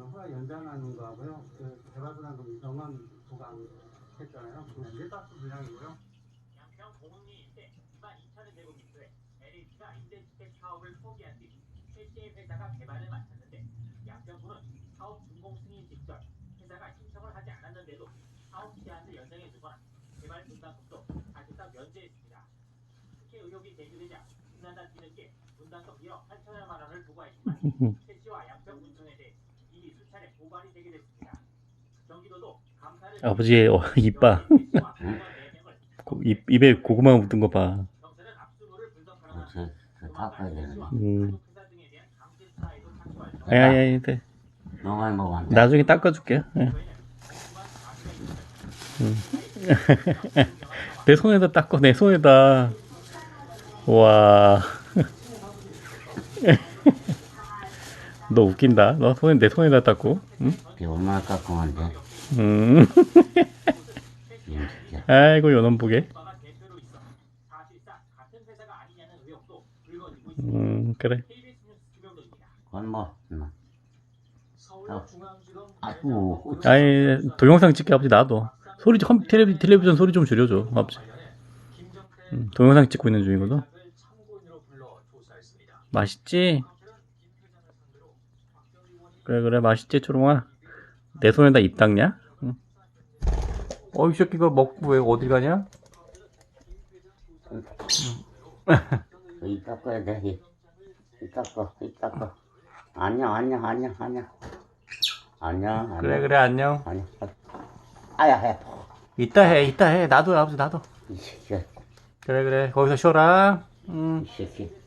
허가 연장하는 거하고요. 그 개발분담금 정원 부과했잖아요. 그 일박수 분량이고요. 양평 공흥리 일대 22,000제곱미터에 LH가 임대주택 사업을 포기한 뒤 최씨의 회사가 개발을 마쳤는데 양평구는 사업 준공 승인 직전 회사가 신청을 하지 않았는데도 사업 기한을 연장해 주거나 개발 분담금도 사실상 면제했습니다. 특혜 의혹이 제기되자 지난달 뒤늦게 분담금 1억 8천여만 원을 부과했지만 아버지의 어, 이빠 최씨와 공무원 4명을 고- 입, 입에 고구마 묻은 거 봐. 닦아야. 음. 강제 사회도 착수할 아니 아니 아니 네. 먹었는데. 나중에 닦아줄게. 예. 음. 내 손에다 닦어 내 손에다. 와. 너 웃긴다. 너 손에 내 손에다 닦고. 응? 비 얼마나 깎아만데. 음. 아이고 요놈 보게. 음 그래. 그건 뭐, 뭐. 서울중앙지검 아이고, 아니 동영상 찍게 아버지 나도. 소리 좀 컴- 텔레비 텔레비전 소리 좀 줄여줘 아버지. 음, 동영상 찍고 있는 중이거든. 맛있지? 그래 그래 맛있지 초롱아 내 손에다 입 닦냐? 응. 어이 새끼가 먹고 왜 어디 가냐? 이 닦아야 돼. 이, 이 닦아, 이 닦아. 아니야, 아니야, 아니야, 아니야. 아니야, 아니야. 그래 그래 안녕 아니야. 아야, 해. 이따 해 이따 해 나도 아버지 나도 이 새끼야, 그래 그래 거기서 쉬어라 응. 이 새끼.